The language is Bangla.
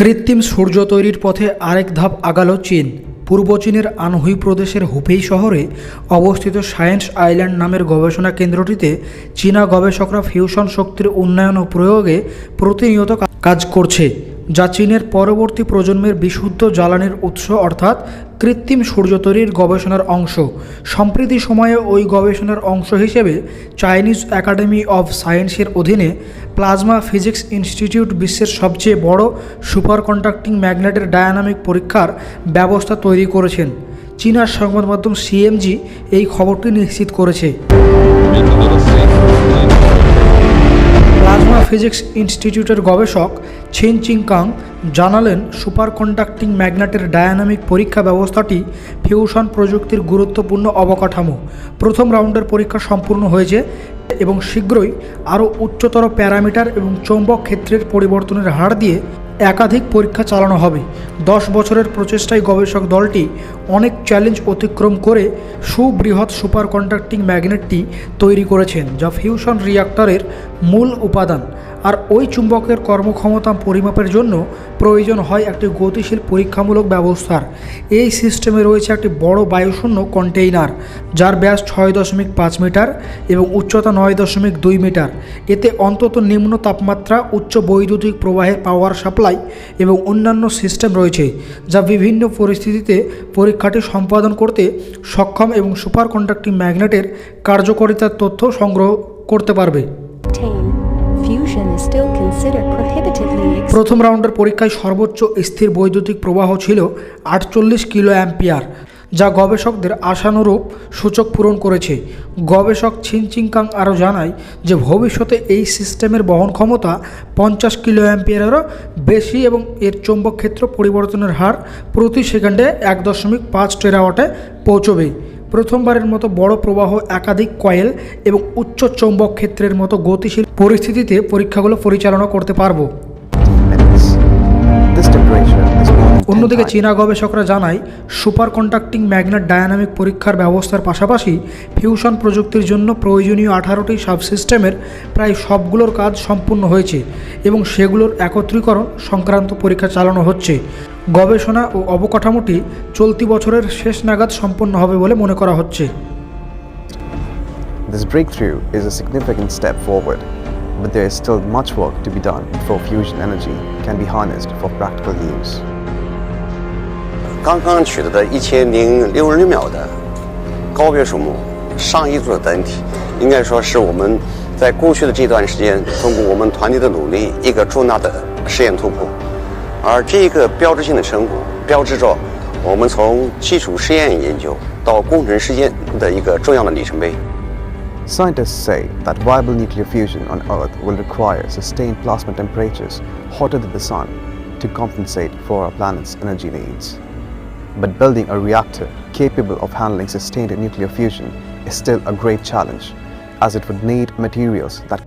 কৃত্রিম সূর্য তৈরির পথে আরেক ধাপ আগালো চীন। পূর্ব চীনের আনহুই প্রদেশের হুফেই শহরে অবস্থিত সায়েন্স আইল্যান্ড নামের গবেষণা কেন্দ্রটিতে চীনা গবেষকরা ফিউশন শক্তির উন্নয়ন ও প্রয়োগে প্রতিনিয়ত কাজ করছে। যা চীনের পরবর্তী প্রজন্মের বিশুদ্ধ জ্বালানির উৎস অর্থাৎ কৃত্রিম সূর্য তৈরির গবেষণার অংশ। সম্প্রতি সময়ে ওই গবেষণার অংশ হিসেবে চাইনিজ একাডেমি অফ সায়েন্সের অধীনে প্লাজমা ফিজিক্স ইনস্টিটিউট বিশ্বের সবচেয়ে বড় সুপার কন্ডাক্টিং ম্যাগনেটের ডায়নামিক পরীক্ষার ব্যবস্থা তৈরি করেছেন। চীনার সংবাদ মাধ্যম সিএমজি এই খবরটি নিশ্চিত করেছে। ফিজিক্স ইনস্টিটিউটের গবেষক ছিন চিংকাং জানালেন সুপার কন্ডাক্টিং ম্যাগনেটের ডায়নামিক পরীক্ষা ব্যবস্থাটি ফিউশন প্রযুক্তির গুরুত্বপূর্ণ অবকাঠামো। প্রথম রাউন্ডের পরীক্ষা সম্পূর্ণ হয়েছে এবং শীঘ্রই আরও উচ্চতর প্যারামিটার এবং চৌম্বক ক্ষেত্রের পরিবর্তনের হার দিয়ে একাধিক পরীক্ষা চালানো হবে। দশ বছরের প্রচেষ্টায় গবেষক দলটি অনেক চ্যালেঞ্জ অতিক্রম করে সুবৃহৎ সুপার কন্ডাক্টিং ম্যাগনেটটি তৈরি করেছেন, যা ফিউশন রিয়াক্টরের মূল উপাদান। আর ওই চুম্বকের কর্মক্ষমতা পরিমাপের জন্য প্রয়োজন হয় একটি গতিশীল পরীক্ষামূলক ব্যবস্থার। এই সিস্টেমে রয়েছে একটি বড় বায়ুশূন্য কন্টেইনার, যার ব্যাস ছয় দশমিক পাঁচ মিটার এবং উচ্চতা নয় দশমিক দুই মিটার। এতে অন্তত নিম্ন তাপমাত্রা, উচ্চ বৈদ্যুতিক প্রবাহের পাওয়ার সাপ্লাই এবং অন্যান্য সিস্টেম রয়েছে, যা বিভিন্ন পরিস্থিতিতে পরীক্ষাটি সম্পাদন করতে সক্ষম এবং সুপার কন্ডাক্টিং ম্যাগনেটের কার্যকারিতার তথ্য সংগ্রহ করতে পারবে। প্রথম রাউন্ডের পরীক্ষায় সর্বোচ্চ স্থির বৈদ্যুতিক প্রবাহ ছিল আটচল্লিশ কিলো অ্যাম্পিয়ার, যা গবেষকদের আশানুরূপ সূচক পূরণ করেছে। গবেষক ছিনচিংকাং আরও জানায় যে ভবিষ্যতে এই সিস্টেমের বহন ক্ষমতা পঞ্চাশ কিলো অ্যাম্পিয়ারেরও বেশি এবং এর চৌম্বক ক্ষেত্র পরিবর্তনের হার প্রতি সেকেন্ডে এক দশমিক পাঁচ টেরাওয়াটে পৌঁছবে। প্রথমবারের মতো বড় প্রবাহ একাধিক কয়েল এবং উচ্চ চৌম্বক ক্ষেত্রের মতো গতিশীল পরিস্থিতিতে পরীক্ষাগুলো পরিচালনা করতে পারব। অন্যদিকে চীনা গবেষকরা জানায় সুপার কন্ডাক্টিং ম্যাগনেট ডায়নামিক পরীক্ষার ব্যবস্থার পাশাপাশি ফিউশন প্রযুক্তির জন্য প্রয়োজনীয় আঠারোটি সাবসিস্টেমের প্রায় সবগুলোর কাজ সম্পূর্ণ হয়েছে এবং সেগুলোর একত্রীকরণ সংক্রান্ত পরীক্ষা চালানো হচ্ছে। গবেষণা ও অবকাঠামোটি চলতি বছরের শেষ নাগাদ সম্পন্ন হবে বলে মনে করা হচ্ছে। This breakthrough is a significant step forward, but there is still much work to be done before fusion energy can be harnessed for practical use. 刚刚取得的一千零六十六秒的高标数目上亿座的单体，应该说是我们在过去的这段时间，通过我们团队的努力，一个重大的实验突破。而这一个标志性的成果，标志着我们从基础实验研究到工程实践的一个重要的里程碑。Scientists say that viable nuclear fusion on Earth will require sustained plasma temperatures hotter than the Sun to compensate for our planet's energy needs. But building a reactor capable of handling sustained nuclear fusion is still a great challenge, as it would need materials that